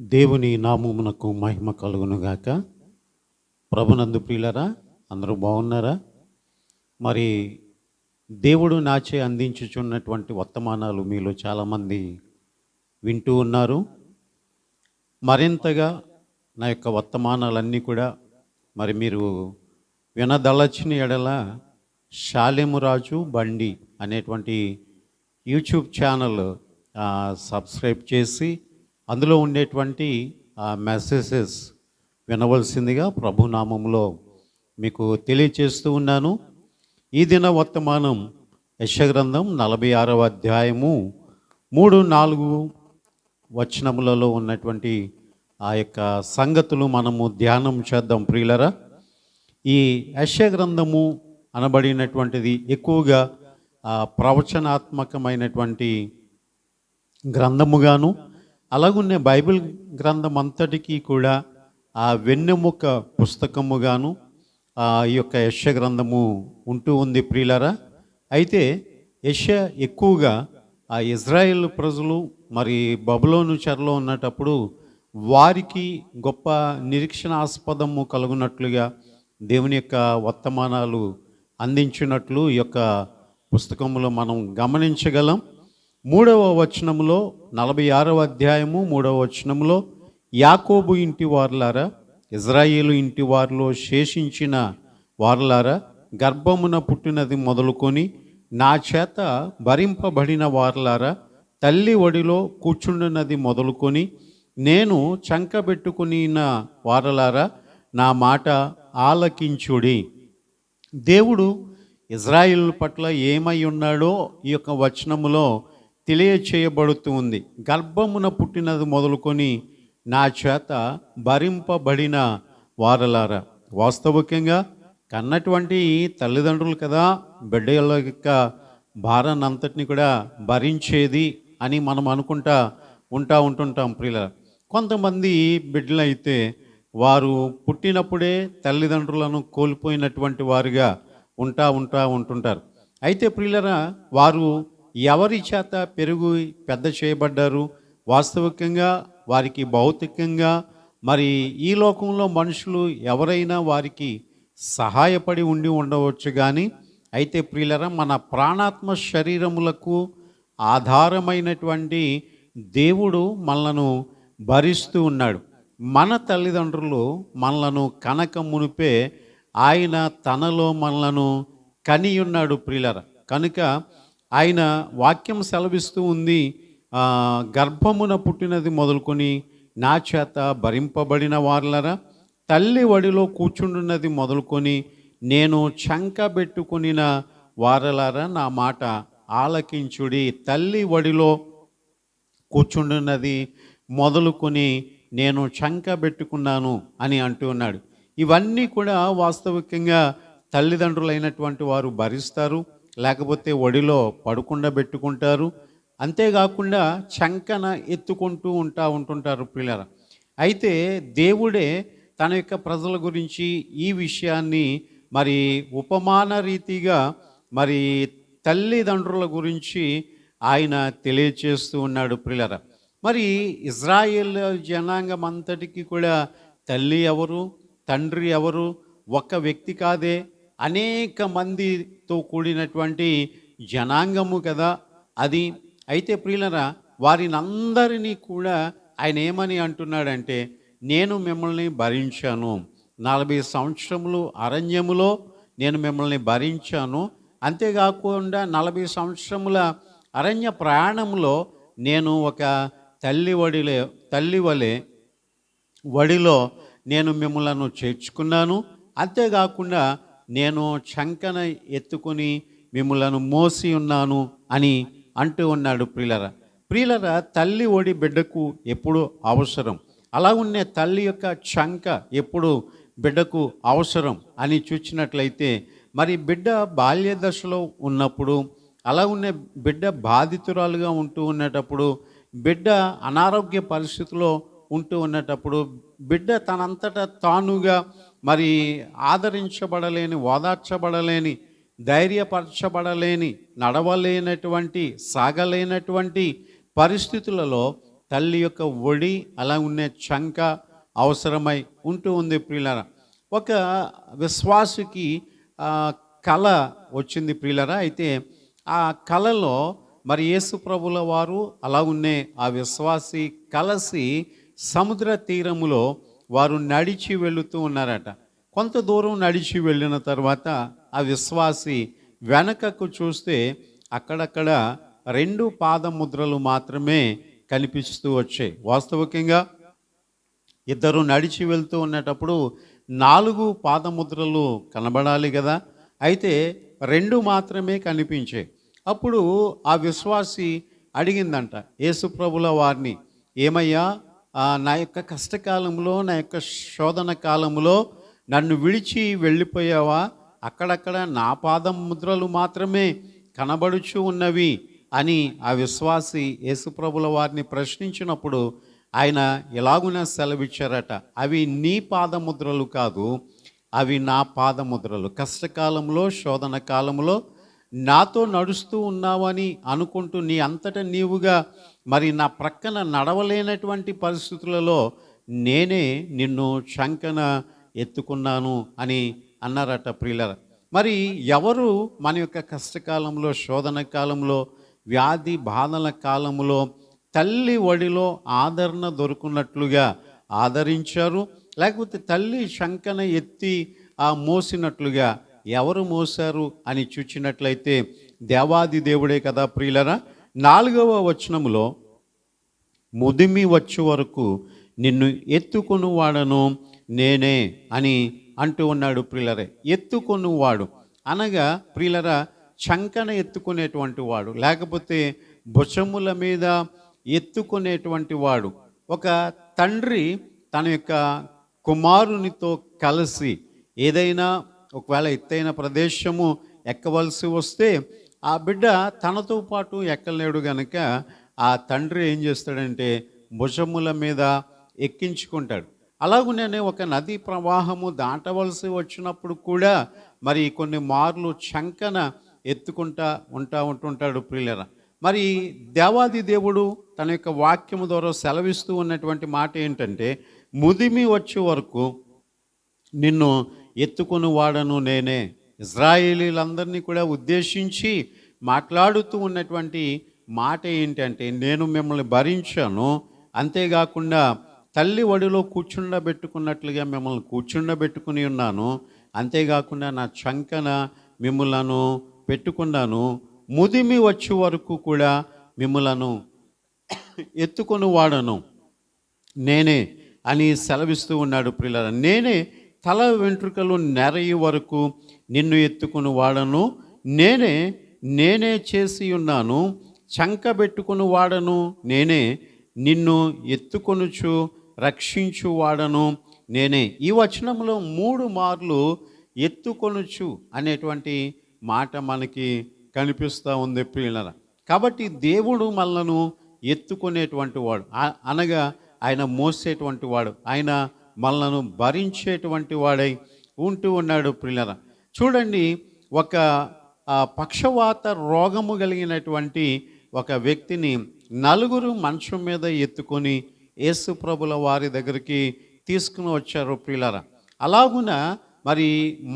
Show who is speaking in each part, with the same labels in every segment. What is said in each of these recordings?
Speaker 1: దేవుని నామమునకు మహిమ కలుగునుగాక. ప్రభునందు ప్రియులరా అందరూ బాగున్నారా? మరి దేవుడు నాచే అందించుచున్నటువంటి వర్తమానాలు మీలో చాలామంది వింటూ ఉన్నారు. మరింతగా నా యొక్క వర్తమానాలన్నీ కూడా మరి మీరు వినదలచిన ఎడల శాలెమురాజు బండి అనేటువంటి యూట్యూబ్ ఛానల్ సబ్స్క్రైబ్ చేసి అందులో ఉండేటువంటి ఆ మెసేజెస్ వినవలసిందిగా ప్రభు నామములో మీకు తెలియచేస్తూ ఉన్నాను. ఈ దిన వర్తమానం యశగ్రంథం నలభై ఆరవ అధ్యాయము మూడు నాలుగు వచనములలో ఉన్నటువంటి ఆ యొక్క సంగతులు మనము ధ్యానం చేద్దాం ప్రియులరా. ఈ యశ గ్రంథము అనబడినటువంటిది ఎక్కువగా ప్రవచనాత్మకమైనటువంటి గ్రంథముగాను అలాగున్నే బైబిల్ గ్రంథం అంతటికీ కూడా ఆ వెన్నెముక పుస్తకముగాను ఆ ఈ యొక్క యశ గ్రంథము ఉంటూ ఉంది ప్రియులరా. అయితే యశ ఎక్కువగా ఆ ఇజ్రాయెల్ ప్రజలు మరి బబులోను చెరలో ఉన్నటప్పుడు వారికి గొప్ప నిరీక్షణాస్పదము కలుగునట్లుగా దేవుని యొక్క వర్తమానాలు అందించినట్లు ఈ యొక్క పుస్తకంలో మనం గమనించగలం. మూడవ వచనములో నలభై ఆరవ అధ్యాయము మూడవ వచనములో యాకోబు ఇంటి వారులారా ఇజ్రాయేలు ఇంటి వారిలో శేషించిన వారులారా గర్భమున పుట్టినది మొదలుకొని నా చేత భరింపబడిన వారులారా తల్లి ఒడిలో కూర్చుండినది మొదలుకొని నేను చంకబెట్టుకుని వారలారా నా మాట ఆలకించుడి. దేవుడు ఇజ్రాయిల్ పట్ల ఏమై ఉన్నాడో ఈ యొక్క వచనములో తెలియచేయబడుతూ ఉంది గర్భమున పుట్టినది మొదలుకొని నా చేత భరింపబడిన వారలారా వాస్తవికంగా కన్నటువంటి తల్లిదండ్రులు కదా బిడ్డల యొక్క భారాన్నంతటిని కూడా భరించేది అని మనం అనుకుంటా ఉంటా ఉంటుంటాం ప్రియుల కొంతమంది బిడ్డలైతే వారు పుట్టినప్పుడే తల్లిదండ్రులను కోల్పోయినటువంటి వారుగా ఉంటా ఉంటా ఉంటుంటారు. అయితే ప్రియులరా వారు ఎవరి చేత పెరుగు పెద్ద చేయబడ్డారు? వాస్తవికంగా వారికి భౌతికంగా మరి ఈ లోకంలో మనుషులు ఎవరైనా వారికి సహాయపడి ఉండి ఉండవచ్చు కానీ అయితే ప్రియులరా మన ప్రాణాత్మ శరీరములకు ఆధారమైనటువంటి దేవుడు మనలను భరిస్తూ ఉన్నాడు. మన తల్లిదండ్రులు మనలను కనక మునిపే ఆయన తనలో మనలను కనియున్నాడు ప్రియులర. కనుక ఆయన వాక్యం సెలవిస్తూ ఉంది గర్భమున పుట్టినది మొదలుకొని నా చేత భరింపబడిన వార్లరా తల్లి వడిలో కూర్చుండున్నది మొదలుకొని నేను చంక పెట్టుకునిన వారలారా నా మాట ఆలకించుడి. తల్లి వడిలో కూర్చుండున్నది మొదలుకొని నేను చంక పెట్టుకున్నాను అని అంటూ ఉన్నాడు. ఇవన్నీ కూడా వాస్తవికంగా తల్లిదండ్రులైనటువంటి వారు భరిస్తారు. లేకపోతే ఒడిలో పడకుండా పెట్టుకుంటారు. అంతేకాకుండా చంకన ఎత్తుకుంటూ ఉంటా ఉంటుంటారు పిల్లల. అయితే దేవుడే తన యొక్క ప్రజల గురించి ఈ విషయాన్ని మరి ఉపమాన రీతిగా మరి తల్లిదండ్రుల గురించి ఆయన తెలియచేస్తూ ఉన్నాడు పిల్లర మరి ఇజ్రాయేల్ జనాంగం అంతటికి కూడా తల్లి ఎవరు తండ్రి ఎవరు ఒక్క వ్యక్తి కాదే. అనేక మందితో కూడినటువంటి జనాంగము కదా అది. అయితే ప్రియులరా వారిని అందరినీ కూడా ఆయన ఏమని అంటున్నాడంటే నేను మిమ్మల్ని భరించాను. నలభై సంవత్సరములు అరణ్యములో నేను మిమ్మల్ని భరించాను. అంతేకాకుండా నలభై సంవత్సరముల అరణ్య ప్రయాణంలో నేను ఒక తల్లి వడిలే తల్లి వలె వడిలో నేను మిమ్మలను చేర్చుకున్నాను. అంతేకాకుండా నేను చంకన ఎత్తుకొని మిమ్మలను మోసి ఉన్నాను అని అంటూ ఉన్నాడు ప్రియులర. ప్రియులర తల్లి ఒడి బిడ్డకు ఎప్పుడు అవసరం. అలా ఉండే తల్లి యొక్క చంక ఎప్పుడు బిడ్డకు అవసరం అని చూచినట్లయితే మరి బిడ్డ బాల్య దశలో ఉన్నప్పుడు అలా ఉన్న బిడ్డ బాధితురాలుగా ఉంటూ ఉన్నటప్పుడు బిడ్డ అనారోగ్య పరిస్థితిలో ఉంటూ ఉన్నటప్పుడు బిడ్డ తనంతట తానుగా మరి ఆదరించబడలేని ఓదార్చబడలేని ధైర్యపరచబడలేని నడవలేనటువంటి సాగలేనటువంటి పరిస్థితులలో తల్లి యొక్క ఒడి అలా ఉండే చంక అవసరమై ఉంటూ ఉంది ప్రియులరా. ఒక విశ్వాసికి కళ వచ్చింది ప్రియులరా. అయితే ఆ కళలో మరి యేసు ప్రభుల వారు అలా ఉన్నే ఆ విశ్వాసి కలసి సముద్ర తీరములో వారు నడిచి వెళుతూ ఉన్నారట. కొంత దూరం నడిచి వెళ్ళిన తర్వాత ఆ విశ్వాసి వెనకకు చూస్తే అక్కడక్కడ రెండు పాదముద్రలు మాత్రమే కనిపిస్తూ వచ్చాయి. వాస్తవికంగా ఇద్దరు నడిచి వెళ్తూ ఉన్నటప్పుడు నాలుగు పాదముద్రలు కనబడాలి కదా. అయితే రెండు మాత్రమే కనిపించాయి. అప్పుడు ఆ విశ్వాసి అడిగిందంట యేసుప్రభుల వారిని ఏమయ్యా నా యొక్క కష్టకాలంలో నా యొక్క శోధన కాలంలో నన్ను విడిచి వెళ్ళిపోయావా? అక్కడక్కడ నా పాదం ముద్రలు మాత్రమే కనబడుచు ఉన్నవి అని ఆ విశ్వాసి యేసుప్రభుల వారిని ప్రశ్నించినప్పుడు ఆయన ఎలాగున సెలవిచ్చారట అవి నీ పాదముద్రలు కాదు అవి నా పాదముద్రలు. కష్టకాలంలో శోధన కాలంలో నాతో నడుస్తూ ఉన్నావని అనుకుంటూ నీ అంతటా నీవుగా మరి నా ప్రక్కన నడవలేనటువంటి పరిస్థితులలో నేనే నిన్ను శంకన ఎత్తుకున్నాను అని అన్నారట ప్రియులర. మరి ఎవరు మన యొక్క కష్టకాలంలో శోధన కాలంలో వ్యాధి బాధల కాలంలో తల్లి ఒడిలో ఆదరణ దొరుకున్నట్లుగా ఆదరించారు? లేకపోతే తల్లి శంకన ఎత్తి ఆ మోసినట్లుగా ఎవరు మోసారు అని చూచినట్లయితే దేవాది దేవుడే కదా ప్రియులరా? నాలుగవ వచనములో ముదిమి వచ్చే వరకు నిన్ను ఎత్తుకొని వాడను నేనే అని అంటూ ఉన్నాడు ప్రిలరే. ఎత్తుకొనువాడు. అనగా ప్రిలర చంకన ఎత్తుకునేటువంటి వాడు లేకపోతే భుజముల మీద ఎత్తుకునేటువంటి వాడు. ఒక తండ్రి తన యొక్క కుమారునితో కలిసి ఏదైనా ఒకవేళ ఎత్తైన ప్రదేశము ఎక్కవలసి వస్తే ఆ బిడ్డ తనతో పాటు ఎక్కలేడు గనక ఆ తండ్రి ఏం చేస్తాడంటే భుజముల మీద ఎక్కించుకుంటాడు. అలాగునే ఒక నదీ ప్రవాహము దాటవలసి వచ్చినప్పుడు కూడా మరి కొన్ని మార్లు చంకన ఎత్తుకుంటా ఉంటా ఉంటుంటాడు ప్రియులరా. మరి దేవాది దేవుడు తన యొక్క వాక్యము ద్వారా సెలవిస్తూ ఉన్నటువంటి మాట ఏంటంటే ముదిమి వచ్చే వరకు నిన్ను ఎత్తుకుని వాడను నేనే. ఇజ్రాయేలీలందరినీ కూడా ఉద్దేశించి మాట్లాడుతూ ఉన్నటువంటి మాట ఏంటంటే నేను మిమ్మల్ని భరించాను. అంతేకాకుండా తల్లి ఒడిలో కూర్చుండబెట్టుకున్నట్లుగా మిమ్మల్ని కూర్చుండబెట్టుకుని ఉన్నాను. అంతేకాకుండా నా చంకన మిమ్మలను పెట్టుకున్నాను. ముదిమి వచ్చే వరకు కూడా మిమ్మలను ఎత్తుకొని వాడను. నేనే అని సెలవిస్తూ ఉన్నాడు పిల్లల నేనే తల వెంట్రుకలు నెరయి వరకు నిన్ను ఎత్తుకుని వాడను. నేనే నేనే చేసి ఉన్నాను. చంక పెట్టుకుని వాడను. నేనే నిన్ను ఎత్తుకొనుచు రక్షించు వాడను. నేనే. ఈ వచనంలో మూడు మార్లు ఎత్తుకొనుచు అనేటువంటి మాట మనకి కనిపిస్తూ ఉంది పిల్లల కాబట్టి దేవుడు మనలను ఎత్తుకునేటువంటి వాడు. అనగా ఆయన మోసేటువంటి వాడు. ఆయన మనలను భరించేటువంటి వాడై ఉంటూ ఉన్నాడు ప్రియులర. చూడండి ఒక పక్షవాత రోగము కలిగినటువంటి ఒక వ్యక్తిని నలుగురు మంచం మీద ఎత్తుకొని యేసు ప్రభుల వారి దగ్గరికి తీసుకుని వచ్చారు ప్రియులర. అలాగున మరి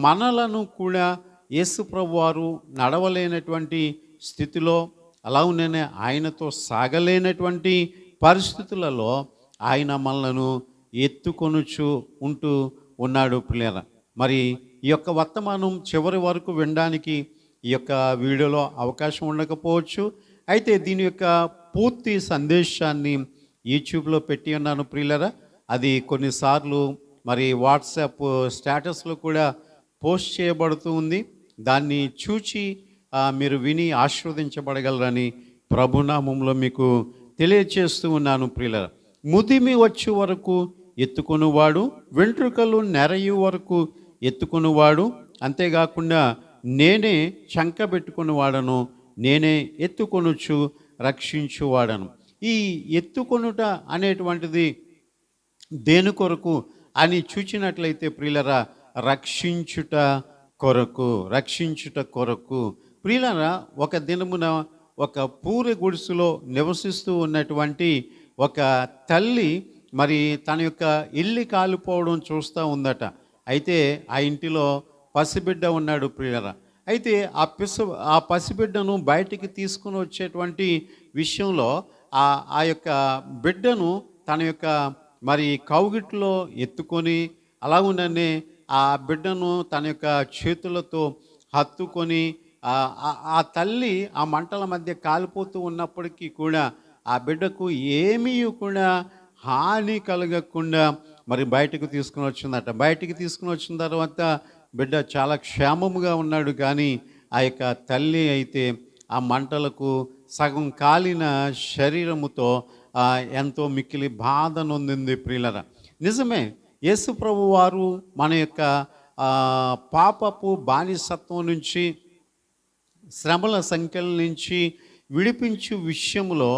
Speaker 1: మనలను కూడా యేసు ప్రభు వారు నడవలేనటువంటి స్థితిలో అలాగునే ఆయనతో సాగలేనటువంటి పరిస్థితులలో ఆయన మనలను ఎత్తుకొనుచు ఉంటూ ఉన్నాడు పిల్లల. మరి ఈ యొక్క వర్తమానం చివరి వరకు వినడానికి ఈ యొక్క వీడియోలో అవకాశం ఉండకపోవచ్చు. అయితే దీని యొక్క పూర్తి సందేశాన్ని యూట్యూబ్లో పెట్టి ఉన్నాను ప్రియులరా. అది కొన్నిసార్లు మరి వాట్సాప్ స్టేటస్లో కూడా పోస్ట్ చేయబడుతూ ఉంది. దాన్ని చూచి మీరు విని ఆశీర్వదించబడగలరని ప్రభునామంలో మీకు తెలియచేస్తూ ఉన్నాను ప్రియులరా. ముదిమి వచ్చే వరకు ఎత్తుకొనివాడు వెంట్రుకలు నెరయు వరకు ఎత్తుకొనివాడు. అంతేకాకుండా నేనే చంక పెట్టుకుని వాడను నేనే ఎత్తుకొనుచు రక్షించువాడను. ఈ ఎత్తుకొనుట అనేటువంటిది దేని కొరకు? అని చూచినట్లయితే ప్రియులరా రక్షించుట కొరకు రక్షించుట కొరకు. ప్రియులరా ఒక దినమున ఒక పూరి గుడిసెలో నివసిస్తూ ఉన్నటువంటి ఒక తల్లి మరి తన యొక్క ఇల్లు కాలిపోవడం చూస్తూ ఉందట. అయితే ఆ ఇంటిలో పసిబిడ్డ ఉన్నాడు ప్రియరా అయితే ఆ పిస ఆ పసిబిడ్డను బయటికి తీసుకుని వచ్చేటువంటి విషయంలో ఆ ఆ యొక్క బిడ్డను తన యొక్క మరి కౌగిట్లో ఎత్తుకొని అలాగుండనే ఆ బిడ్డను తన యొక్క చేతులతో హత్తుకొని ఆ తల్లి ఆ మంటల మధ్య కాలిపోతూ ఉన్నప్పటికీ కూడా ఆ బిడ్డకు ఏమీ కూడా హాని కలగకుండా మరి బయటకు తీసుకుని వచ్చిందట. బయటికి తీసుకుని వచ్చిన తర్వాత బిడ్డ చాలా క్షేమముగా ఉన్నాడు. కానీ ఆ యొక్క తల్లి అయితే ఆ మంటలకు సగం కాలిన శరీరముతో ఎంతో మిక్కిలి బాధ నొందింది ప్రియులర. నిజమే యేసు ప్రభు వారు మన యొక్క పాపపు బానిసత్వం నుంచి శ్రమల సంఖ్యల నుంచి విడిపించు విషయంలో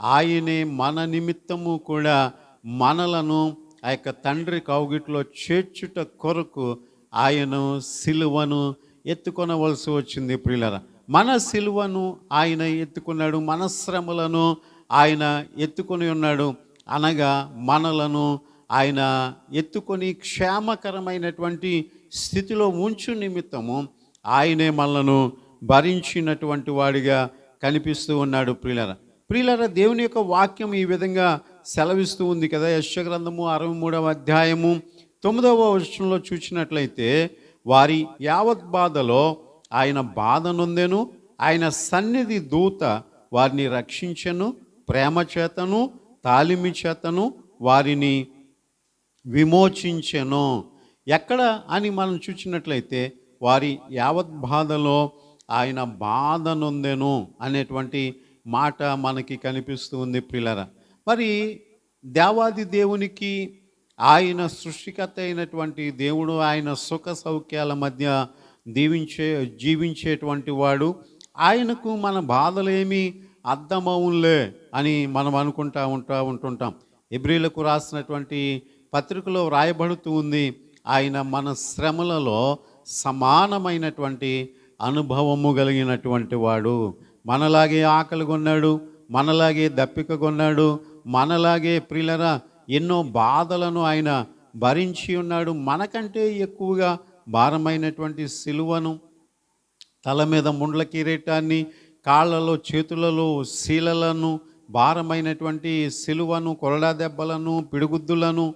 Speaker 1: ఆయనే మన నిమిత్తము కూడా మనలను ఆ యొక్క తండ్రి కౌగిట్లో చేర్చుట కొరకు ఆయను సిలువను ఎత్తుకొనవలసి వచ్చింది ప్రియులర. మన సిలువను ఆయన ఎత్తుకున్నాడు మన శ్రమలను ఆయన ఎత్తుకొని ఉన్నాడు. అనగా మనలను ఆయన ఎత్తుకొని క్షేమకరమైనటువంటి స్థితిలో ఉంచు నిమిత్తము ఆయనే మనలను భరించినటువంటి వాడిగా కనిపిస్తూ ఉన్నాడు ప్రియులర. ప్రియులర దేవుని యొక్క వాక్యం ఈ విధంగా సెలవిస్తూ ఉంది కదా. యశగ్రంథము అరవై మూడవ అధ్యాయము తొమ్మిదవ వర్షంలో చూసినట్లయితే వారి యావత్ బాధలో ఆయన బాధ నొందెను ఆయన సన్నిధి దూత వారిని రక్షించెను ప్రేమ చేతను తాలిమి చేతను వారిని విమోచించెను. ఎక్కడ అని మనం చూసినట్లయితే వారి యావత్ బాధలో ఆయన బాధ నొందెను అనేటువంటి మాట మనకి కనిపిస్తూ ఉంది ప్రిలర. మరి దేవాది దేవునికి ఆయన సృష్టికర్త అయినటువంటి దేవుడు ఆయన సుఖ సౌఖ్యాల మధ్య దీవించే జీవించేటువంటి వాడు ఆయనకు మన బాధలేమి అర్థమవులే అని మనం అనుకుంటా ఉంటా ఉంటుంటాం. ఎబ్రిలకు రాసినటువంటి పత్రికలో వ్రాయబడుతూ ఉంది ఆయన మన శ్రమలలో సమానమైనటువంటి అనుభవము కలిగినటువంటి వాడు. మనలాగే ఆకలి కొన్నాడు మనలాగే దప్పిక కొన్నాడు మనలాగే ప్రిలరా ఎన్నో బాధలను ఆయన భరించి ఉన్నాడు. మనకంటే ఎక్కువగా భారమైనటువంటి సిలువను తల మీద ముండ్ల కిరీటాన్ని కాళ్ళలో చేతులలో శీలలను భారమైనటువంటి సిలువను కొరడా దెబ్బలను పిడుగుద్దులను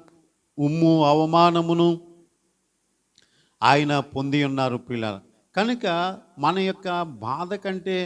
Speaker 1: ఉమ్ము అవమానమును ఆయన పొంది ఉన్నారు పిల్లల కనుక మన యొక్క బాధ కంటే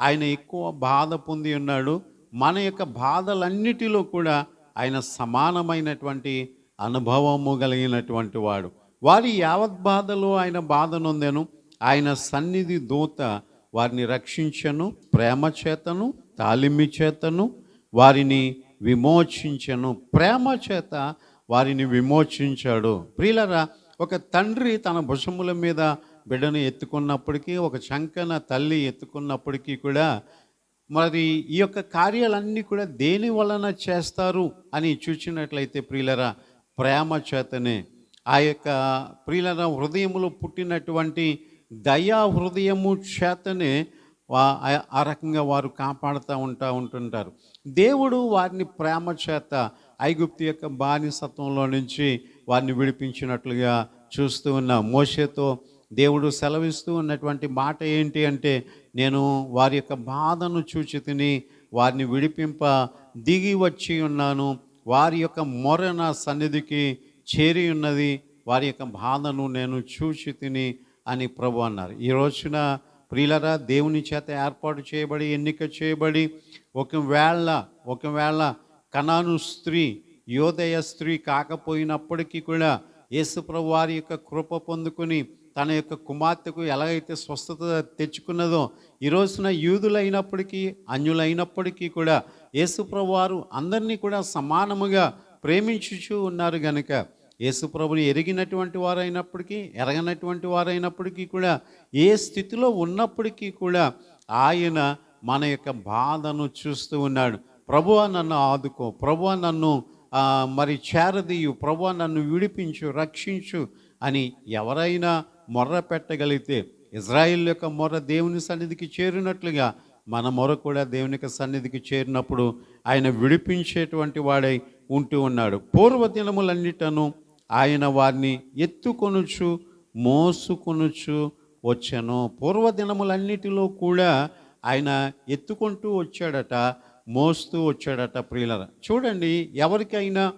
Speaker 1: ఆయన ఎక్కువ బాధ పొంది ఉన్నాడు. మన యొక్క బాధలన్నిటిలో కూడా ఆయన సమానమైనటువంటి అనుభవము కలిగినటువంటి వాడు. వారి యావత్ బాధలో ఆయన బాధ నొందెను. ఆయన సన్నిధి దూత వారిని రక్షించను ప్రేమ చేతను తాలిమి చేతను వారిని విమోచించను. ప్రేమ చేత వారిని విమోచించాడు. ప్రియులరా ఒక తండ్రి తన భుజముల మీద బిడ్డను ఎత్తుకున్నప్పటికీ ఒక చంకన తల్లి ఎత్తుకున్నప్పటికీ కూడా మరి ఈ యొక్క కార్యాలన్నీ కూడా దేని వలన చేస్తారు అని చూచినట్లయితే ప్రియులరా ప్రేమ చేతనే ఆ యొక్క ప్రియులర హృదయములో పుట్టినటువంటి దయా హృదయము చేతనే ఆ- రకంగా వారు కాపాడుతూ ఉంటా ఉంటుంటారు. దేవుడు వారిని ప్రేమ చేత ఐగుప్తు యొక్క బానిసత్వంలో నుంచి వారిని విడిపించినట్లుగా చూస్తూ ఉన్నాం. మోషతో దేవుడు సెలవిస్తూ ఉన్నటువంటి మాట ఏంటి అంటే నేను వారి యొక్క బాధను చూచి తిని వారిని విడిపింప దిగి వచ్చి ఉన్నాను. వారి యొక్క మొర నా సన్నిధికి చేరి ఉన్నది. వారి యొక్క బాధను నేను చూచి తిని అని ప్రభు అన్నారు. ఈ రోజున ప్రియులరా దేవుని చేత ఏర్పాటు చేయబడి ఎన్నిక చేయబడి ఒకవేళ ఒకవేళ కణాను స్త్రీ యోదయ స్త్రీ కాకపోయినప్పటికీ కూడా యేసుప్రభు వారి యొక్క కృప పొందుకుని తన యొక్క కుమార్తెకు ఎలాగైతే స్వస్థత తెచ్చుకున్నదో ఈ రోజున యూదులైనప్పటికీ అన్యులైనప్పటికీ కూడా యేసుప్రభు వారు అందరినీ కూడా సమానముగా ప్రేమించుచూ ఉన్నారు గనుక యేసుప్రభుని ఎరిగినటువంటి వారైనప్పటికీ ఎరగనటువంటి వారైనప్పటికీ కూడా ఏ స్థితిలో ఉన్నప్పటికీ కూడా ఆయన మన యొక్క బాధను చూస్తూ ఉన్నాడు. ప్రభువ నన్ను ఆదుకో. ప్రభువా నన్ను మరి చేరదీయు. ప్రభు నన్ను విడిపించు రక్షించు అని ఎవరైనా మొర్ర పెట్టగలిగితే ఇజ్రాయిల్ యొక్క మొర్ర దేవుని సన్నిధికి చేరినట్లుగా మన మొర కూడా దేవునికి సన్నిధికి చేరినప్పుడు ఆయన విడిపించేటువంటి వాడై ఉంటూ ఉన్నాడు. పూర్వ దినములన్నిటను ఆయన వారిని ఎత్తుకొనుచు మోసుకొనుచు వచ్చాను. పూర్వ దినములన్నిటిలో కూడా ఆయన ఎత్తుకుంటూ వచ్చాడట మోస్తూ వచ్చాడట ప్రియుల చూడండి ఎవరికైనా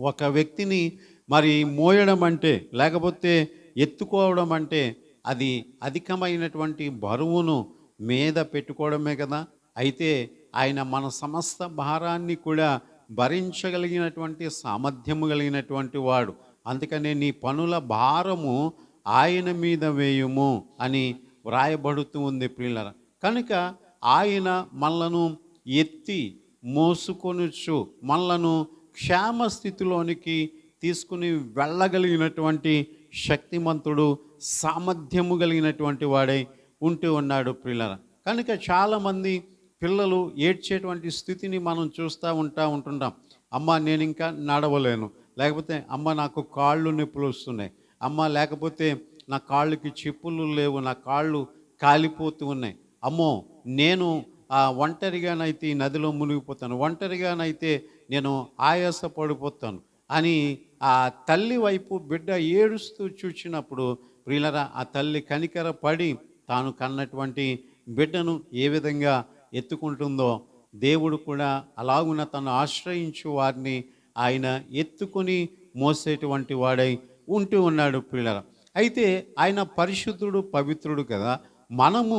Speaker 1: ఒక వ్యక్తిని మరి మోయడం అంటే లేకపోతే ఎత్తుకోవడం అంటే అది అధికమైనటువంటి బరువును మీద పెట్టుకోవడమే కదా. అయితే ఆయన మన సమస్త భారాన్ని కూడా భరించగలిగినటువంటి సామర్థ్యము కలిగినటువంటి వాడు. అందుకనే నీ పనుల భారము ఆయన మీద వేయుము అని వ్రాయబడుతూ ఉంది ప్రియులర. కనుక ఆయన మనలను ఎత్తి మోసుకొనుచు మనలను క్షేమ స్థితిలోనికి తీసుకుని వెళ్ళగలిగినటువంటి శక్తిమంతుడు సామర్థ్యము కలిగినటువంటి వాడై ఉంటూ ఉన్నాడు పిల్లల కనుక చాలామంది పిల్లలు ఏడ్చేటువంటి స్థితిని మనం చూస్తూ ఉంటా ఉంటుంటాం. అమ్మ నేను ఇంకా నడవలేను. లేకపోతే అమ్మ నాకు కాళ్ళు నొప్పులు వస్తున్నాయి. అమ్మ లేకపోతే నా కాళ్ళకి చెప్పులు లేవు. నా కాళ్ళు కాలిపోతూ ఉన్నాయి. అమ్మో నేను ఆ ఒంటరిగానైతే ఈ నదిలో మునిగిపోతాను. ఒంటరిగానైతే నేను ఆయాస పడిపోతాను అని ఆ తల్లి వైపు బిడ్డ ఏడుస్తూ చూచినప్పుడు ప్రియులరా ఆ తల్లి కనికర పడి తాను కన్నటువంటి బిడ్డను ఏ విధంగా ఎత్తుకుంటుందో దేవుడు కూడా అలాగున తను ఆశ్రయించు వారిని ఆయన ఎత్తుకొని మోసేటువంటి వాడై ఉంటూ ఉన్నాడు పిల్లర అయితే ఆయన పరిశుద్ధుడు పవిత్రుడు కదా. మనము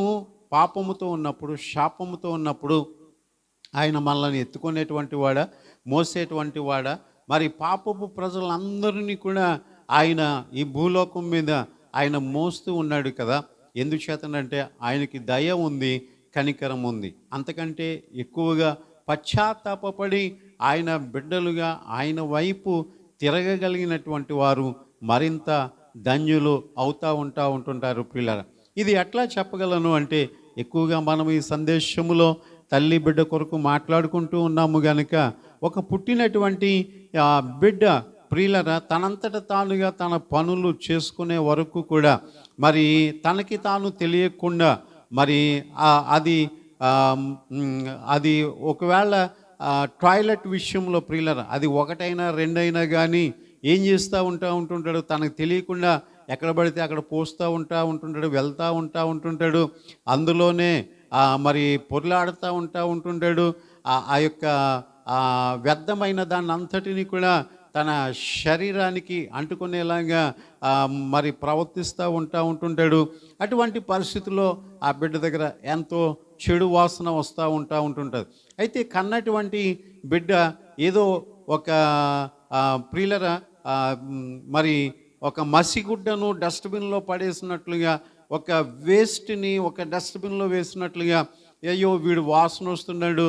Speaker 1: పాపముతో ఉన్నప్పుడు శాపముతో ఉన్నప్పుడు ఆయన మనల్ని ఎత్తుకునేటువంటి వాడా మోసేటువంటి వాడా? మరి పాపపు ప్రజలందరినీ కూడా ఆయన ఈ భూలోకం మీద ఆయన మోస్తూ ఉన్నాడు కదా. ఎందుచేతనంటే ఆయనకి దయ ఉంది కనికరం ఉంది. అంతకంటే ఎక్కువగా పశ్చాత్తాపడి ఆయన బిడ్డలుగా ఆయన వైపు తిరగగలిగినటువంటి వారు మరింత ధన్యులు అవుతూ ఉంటా ఉంటుంటారు పిల్లల ఇది ఎట్లా చెప్పగలను అంటే ఎక్కువగా మనం ఈ సందేశములో తల్లి బిడ్డ కొరకు మాట్లాడుకుంటూ ఉన్నాము గనుక ఒక పుట్టినటువంటి ఆ, బిడ్డ ప్రియులర తనంతట తానుగా తన పనులు చేసుకునే వరకు కూడా మరి తనకి తాను తెలియకుండా మరి అది అది ఒకవేళ టాయిలెట్ విషయంలో ప్రియులర అది ఒకటైనా రెండైనా కానీ ఏం చేస్తూ ఉంటా ఉంటుంటాడు? తనకు తెలియకుండా ఎక్కడ పడితే అక్కడ పోస్తూ ఉంటా ఉంటుంటాడు వెళ్తూ ఉంటా ఉంటుంటాడు. అందులోనే మరి పొరలాడుతూ ఉంటా ఉంటుంటాడు ఆ- యొక్క వ్యర్థమైన దాన్ని అంతటిని కూడా తన శరీరానికి అంటుకునేలాగా మరి ప్రవర్తిస్తూ ఉంటా ఉంటుంటాడు అటువంటి పరిస్థితుల్లో ఆ బిడ్డ దగ్గర ఎంతో చెడు వాసన వస్తూ ఉంటా ఉంటుంటుంది. అయితే కన్నటువంటి బిడ్డ ఏదో ఒక ప్రిలర ప్రియులర మరి ఒక మసిగుడ్డను డస్ట్బిన్లో పడేసినట్లుగా ఒక వేస్ట్ని ఒక డస్ట్బిన్లో వేసినట్లుగా అయ్యో వీడు వాసన వస్తున్నాడు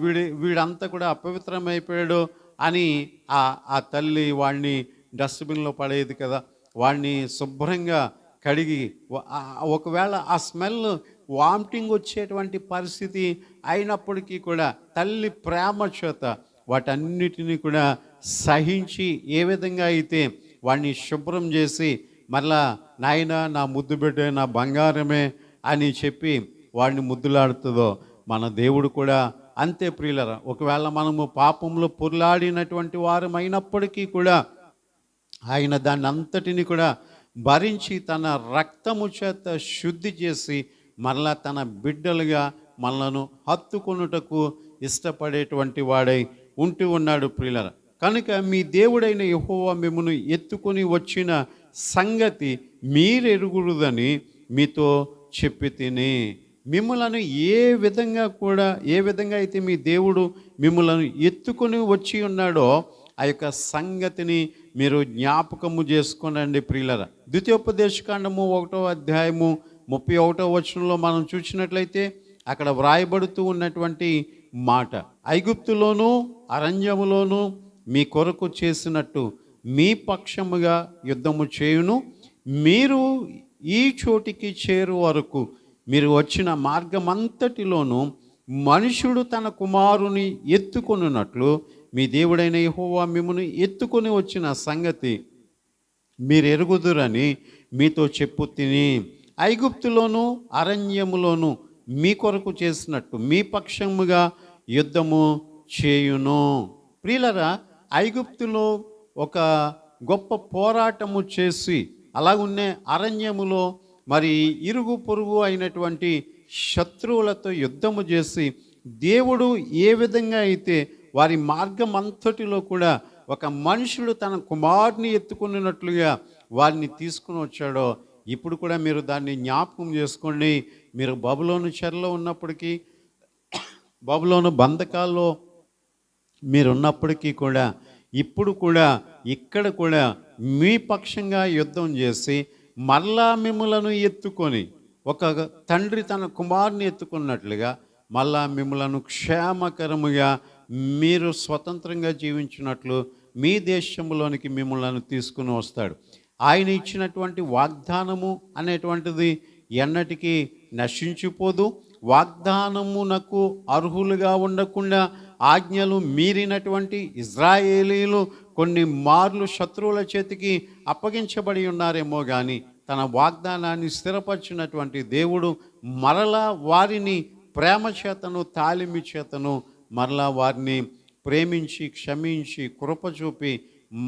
Speaker 1: వీడి వీడంతా కూడా అపవిత్రమైపోయాడు అని ఆ ఆ తల్లి వాడిని డస్ట్బిన్లో పడేది కదా. వాడిని శుభ్రంగా కడిగి ఒకవేళ ఆ స్మెల్ వామిటింగ్ వచ్చేటువంటి పరిస్థితి అయినప్పటికీ కూడా తల్లి ప్రేమ చేత వాటన్నిటిని కూడా సహించి ఏ విధంగా అయితే వాడిని శుభ్రం చేసి మరలా నాయన నా ముద్దు బిడ్డే నా బంగారమే అని చెప్పి వాడిని ముద్దులాడుతుందో మన దేవుడు కూడా అంతే ప్రియులరా. ఒకవేళ మనము పాపంలో పొర్లాడినటువంటి వారమైనప్పటికీ కూడా ఆయన దాన్ని అంతటిని కూడా భరించి తన రక్తము చేత శుద్ధి చేసి మరలా తన బిడ్డలుగా మనలను హత్తుకొనుటకు ఇష్టపడేటువంటి వాడై ఉంటూ ఉన్నాడు ప్రియులర. కనుక మీ దేవుడైన యహోవా మిమ్మను ఎత్తుకొని వచ్చిన సంగతి మీరెరుగురుదని మీతో చెప్పి తిని మిమ్మలను ఏ విధంగా కూడా ఏ విధంగా అయితే మీ దేవుడు మిమ్మలను ఎత్తుకొని వచ్చి ఉన్నాడో ఆ యొక్క సంగతిని మీరు జ్ఞాపకము చేసుకోనండి ప్రియులరా. ద్వితీయోపదేశకాండము ఒకటో అధ్యాయము ముప్పై ఒకటో వచనంలో మనం చూసినట్లయితే అక్కడ వ్రాయబడుతూ ఉన్నటువంటి మాట. ఐగుప్తులోను అరణ్యములోను మీ కొరకు చేసినట్టు మీ పక్షముగా యుద్ధము చేయును. మీరు ఈ చోటికి చేరు వరకు మీరు వచ్చిన మార్గమంతటిలోనూ మనుషుడు తన కుమారుని ఎత్తుకొనున్నట్లు మీ దేవుడైన యహోవా మిమ్మల్ని ఎత్తుకొని వచ్చిన సంగతి మీరు ఎరుగుదురని మీతో చెప్పు తిని ఐగుప్తులోను అరణ్యములోను మీ కొరకు చేసినట్టు మీ పక్షముగా యుద్ధము చేయును. ప్రియులరా ఐగుప్తులో ఒక గొప్ప పోరాటము చేసి అలాగున్నే అరణ్యములో మరి ఇరుగు పొరుగు అయినటువంటి శత్రువులతో యుద్ధము చేసి దేవుడు ఏ విధంగా అయితే వారి మార్గం అంతటిలో కూడా ఒక మనుషుడు తన కుమారుని ఎత్తుకున్నట్లుగా వారిని తీసుకుని వచ్చాడో ఇప్పుడు కూడా మీరు దాన్ని జ్ఞాపకం చేసుకోండి. మీరు బబులోను చెరలో ఉన్నప్పటికీ బబులోను బంధకాల్లో మీరున్నప్పటికీ కూడా ఇప్పుడు కూడా ఇక్కడ కూడా మీ పక్షంగా యుద్ధం చేసి మళ్ళా మిమ్మలను ఎత్తుకొని ఒక తండ్రి తన కుమారుని ఎత్తుకున్నట్లుగా మళ్ళా మిమ్మలను క్షేమకరముగా మీరు స్వతంత్రంగా జీవించినట్లు మీ దేశంలోనికి మిమ్మల్ని తీసుకుని వస్తాడు. ఆయన ఇచ్చినటువంటి వాగ్దానము అనేటువంటిది ఎన్నటికీ నశించిపోదు. వాగ్దానమునకు అర్హులుగా ఉండకుండా ఆజ్ఞలు మీరినటువంటి ఇజ్రాయేలీలు కొన్ని మార్లు శత్రువుల చేతికి అప్పగించబడి ఉన్నారేమో కానీ తన వాగ్దానాన్ని స్థిరపరిచినటువంటి దేవుడు మరలా వారిని ప్రేమ చేతను తాలిమి చేతను మరలా వారిని ప్రేమించి క్షమించి కృప చూపి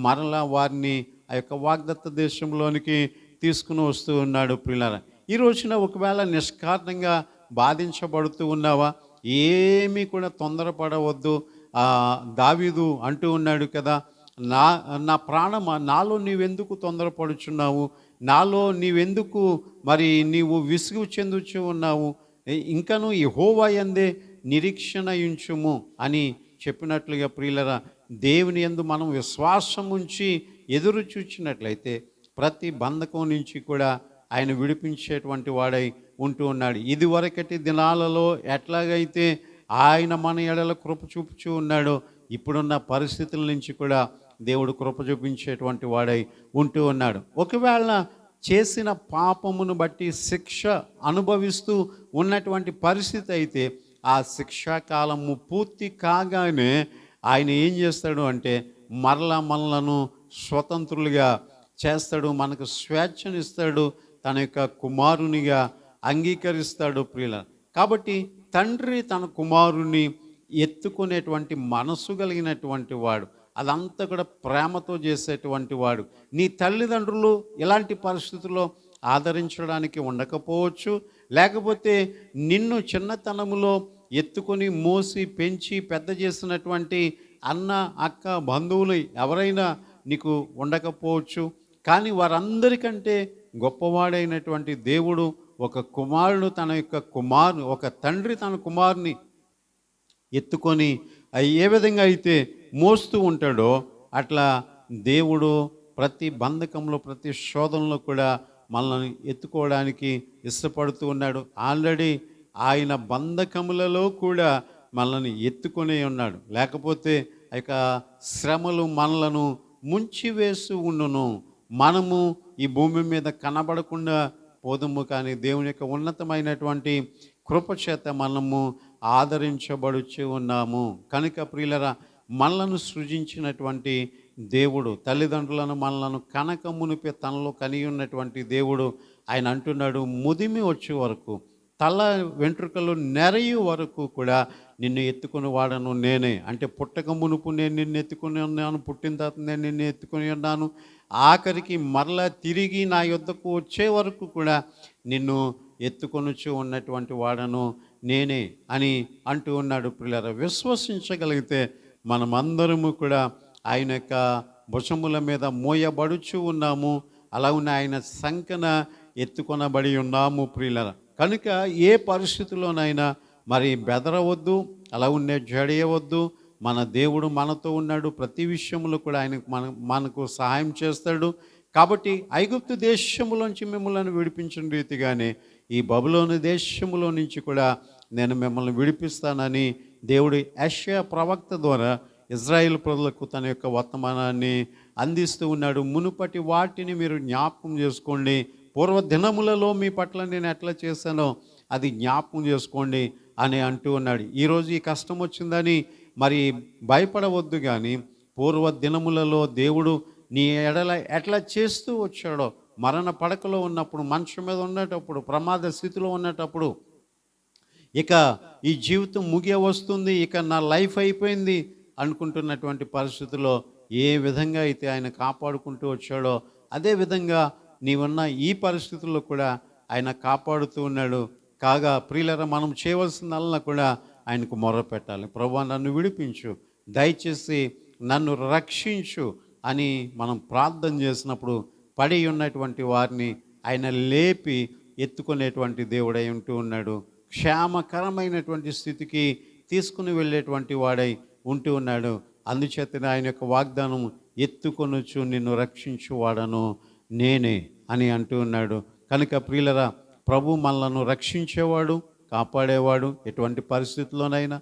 Speaker 1: మరలా వారిని ఆ యొక్క వాగ్దత్త దేశంలోనికి తీసుకుని వస్తూ ఉన్నాడు పిల్లల ఈ రోజున ఒకవేళ నిష్కారణంగా బాధించబడుతూ ఉన్నావా? ఏమీ కూడా తొందరపడవద్దు. దావీదు అంటూ ఉన్నాడు కదా నా నా ప్రాణం నాలో నీవెందుకు తొందరపడుచున్నావు? నాలో నీవెందుకు మరి నీవు విసుగు చెందుచు ఉన్నావు? ఇంకను ఈ యందే నిరీక్షణ ఉంచుము అని చెప్పినట్లుగా ప్రియులరా దేవుని యందు మనం విశ్వాసం ఉంచి ఎదురు చూచినట్లయితే ప్రతి బంధకం నుంచి కూడా ఆయన విడిపించేటువంటి వాడై ఉంటూ ఉన్నాడు. ఇదివరకటి దినాలలో ఎట్లాగైతే ఆయన మన ఎడల కృప చూపుచూ ఉన్నాడో ఇప్పుడున్న పరిస్థితుల నుంచి కూడా దేవుడు కృప చూపించేటువంటి వాడై ఉంటూ ఉన్నాడు. ఒకవేళ చేసిన పాపమును బట్టి శిక్ష అనుభవిస్తూ ఉన్నటువంటి పరిస్థితి అయితే ఆ శిక్షాకాలము పూర్తి కాగానే ఆయన ఏం చేస్తాడు అంటే మరల మనలను స్వతంత్రులుగా చేస్తాడు మనకు స్వేచ్ఛనిస్తాడు తన యొక్క కుమారునిగా అంగీకరిస్తాడు ప్రియుల. కాబట్టి తండ్రి తన కుమారుని ఎత్తుకునేటువంటి మనసు కలిగినటువంటి వాడు అదంతా కూడా ప్రేమతో చేసేటువంటి వాడు. నీ తల్లిదండ్రులు ఇలాంటి పరిస్థితుల్లో ఆదరించడానికి ఉండకపోవచ్చు లేకపోతే నిన్ను చిన్నతనములో ఎత్తుకొని మోసి పెంచి పెద్ద చేసినటువంటి అన్న అక్క బంధువులు ఎవరైనా నీకు ఉండకపోవచ్చు. కానీ వారందరికంటే గొప్పవాడైనటువంటి దేవుడు ఒక కుమారుడు తన యొక్క కుమారు ఒక తండ్రి తన కుమారుని ఎత్తుకొని అవి ఏ విధంగా అయితే మోస్తూ ఉంటాడో అట్లా దేవుడు ప్రతి బంధకంలో ప్రతి శోధనలో కూడా మనల్ని ఎత్తుకోవడానికి ఇష్టపడుతూ ఉన్నాడు. ఆల్రెడీ ఆయన బంధకములలో కూడా మనల్ని ఎత్తుకొనే ఉన్నాడు. లేకపోతే ఆ యొక్క శ్రమలు మనలను ముంచివేస్తూ ఉండును. మనము ఈ భూమి మీద కనబడకుండా పోదుము కానీ దేవుని యొక్క ఉన్నతమైనటువంటి కృప చేత మనము ఆదరించబడుచు ఉన్నాము. కనుక ప్రియులరా మనలను సృజించినటువంటి దేవుడు తల్లిదండ్రులను మనలను కనక మునిపే తనలో కలిగి ఉన్నటువంటి దేవుడు ఆయన అంటున్నాడు ముదిమి వచ్చే వరకు తల వెంట్రుకలు నెరయు వరకు కూడా నిన్ను ఎత్తుకుని వాడను నేనే. అంటే పుట్టక మునుపు నేను నిన్ను ఎత్తుకుని ఉన్నాను పుట్టిన తర్వాత నేను నిన్ను ఎత్తుకుని ఉన్నాను. ఆఖరికి మరలా తిరిగి నా యొద్దకు వచ్చే వరకు కూడా నిన్ను ఎత్తుకొనుచు ఉన్నటువంటి వాడను నేనే అని అంటూ ఉన్నాడు పిల్లర విశ్వసించగలిగితే మనమందరము కూడా ఆయన యొక్క భుజముల మీద మోయబడుచు ఉన్నాము. అలా ఉన్న ఆయన సంకన ఎత్తుకొనబడి ఉన్నాము ప్రియులరా. కనుక ఏ పరిస్థితిలోనైనా మరి బెదరవద్దు అలా ఉండే జడియవద్దు. మన దేవుడు మనతో ఉన్నాడు ప్రతి విషయంలో కూడా ఆయన మన మనకు సహాయం చేస్తాడు. కాబట్టి ఐగుప్తు దేశములోంచి మిమ్మల్ని విడిపించిన రీతిగానే ఈ బబులోని దేశములో నుంచి కూడా నేను మిమ్మల్ని విడిపిస్తానని దేవుడు యెషయా ప్రవక్త ద్వారా ఇజ్రాయిల్ ప్రజలకు తన యొక్క వర్తమానాన్ని అందిస్తూ ఉన్నాడు. మునుపటి వాటిని మీరు జ్ఞాపకం చేసుకోండి. పూర్వ దినములలో మీ పట్ల నేను ఎట్లా చేశానో అది జ్ఞాపకం చేసుకోండి అని అంటూ ఉన్నాడు. ఈరోజు ఈ కష్టం వచ్చిందని మరి భయపడవద్దు కానీ పూర్వ దినములలో దేవుడు నీ ఎడల ఎట్లా చేస్తూ వచ్చాడో మరణ పడకలో ఉన్నప్పుడు మంచం మీద ఉన్నటప్పుడు ప్రమాద స్థితిలో ఉన్నటప్పుడు ఇక ఈ జీవితం ముగియ వస్తుంది ఇక నా లైఫ్ అయిపోయింది అనుకుంటున్నటువంటి పరిస్థితుల్లో ఏ విధంగా అయితే ఆయన కాపాడుకుంటూ వచ్చాడో అదే విధంగా నీవున్న ఈ పరిస్థితుల్లో కూడా ఆయన కాపాడుతూ ఉన్నాడు. కాగా ప్రియులరా మనం చేయవలసిందల్లా కూడా ఆయనకు మొర పెట్టాలి. ప్రభు నన్ను విడిపించు దయచేసి నన్ను రక్షించు అని మనం ప్రార్థన చేసినప్పుడు పడి ఉన్నటువంటి వారిని ఆయన లేపి ఎత్తుకునేటువంటి దేవుడై ఉంటూ ఉన్నాడు. క్షేమకరమైనటువంటి స్థితికి తీసుకుని వెళ్ళేటువంటి వాడై ఉంటూ ఉన్నాడు. అందుచేతనే ఆయన యొక్క వాగ్దానం ఎత్తుకొనొచ్చు నిన్ను రక్షించువాడను నేనే. అని అంటూ ఉన్నాడు. కనుక ప్రియులరా ప్రభు మనలను రక్షించేవాడు కాపాడేవాడు ఎటువంటి పరిస్థితుల్లోనైనా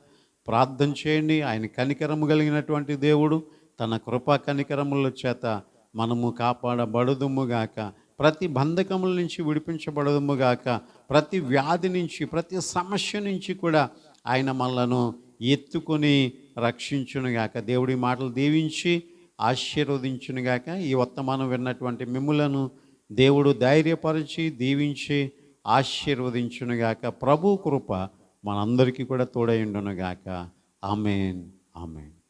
Speaker 1: ప్రార్థన చేయండి. ఆయన కనికరము కలిగినటువంటి దేవుడు తన కృపా కనికరముల చేత మనము కాపాడబడదుముగాక ప్రతి బంధకముల నుంచి విడిపించబడదుముగాక ప్రతి వ్యాధి నుంచి ప్రతి సమస్య నుంచి కూడా ఆయన మనలను ఎత్తుకొని రక్షించునుగాక దేవుడి మాటలు దీవించి ఆశీర్వదించునుగాక ఈ వర్తమానం విన్నటువంటి మిమ్ములను దేవుడు ధైర్యపరిచి దీవించి ఆశీర్వదించునుగాక. ప్రభు కృప మనందరికీ కూడా తోడైండునుగాక ఆమెన్. ఆమెన్.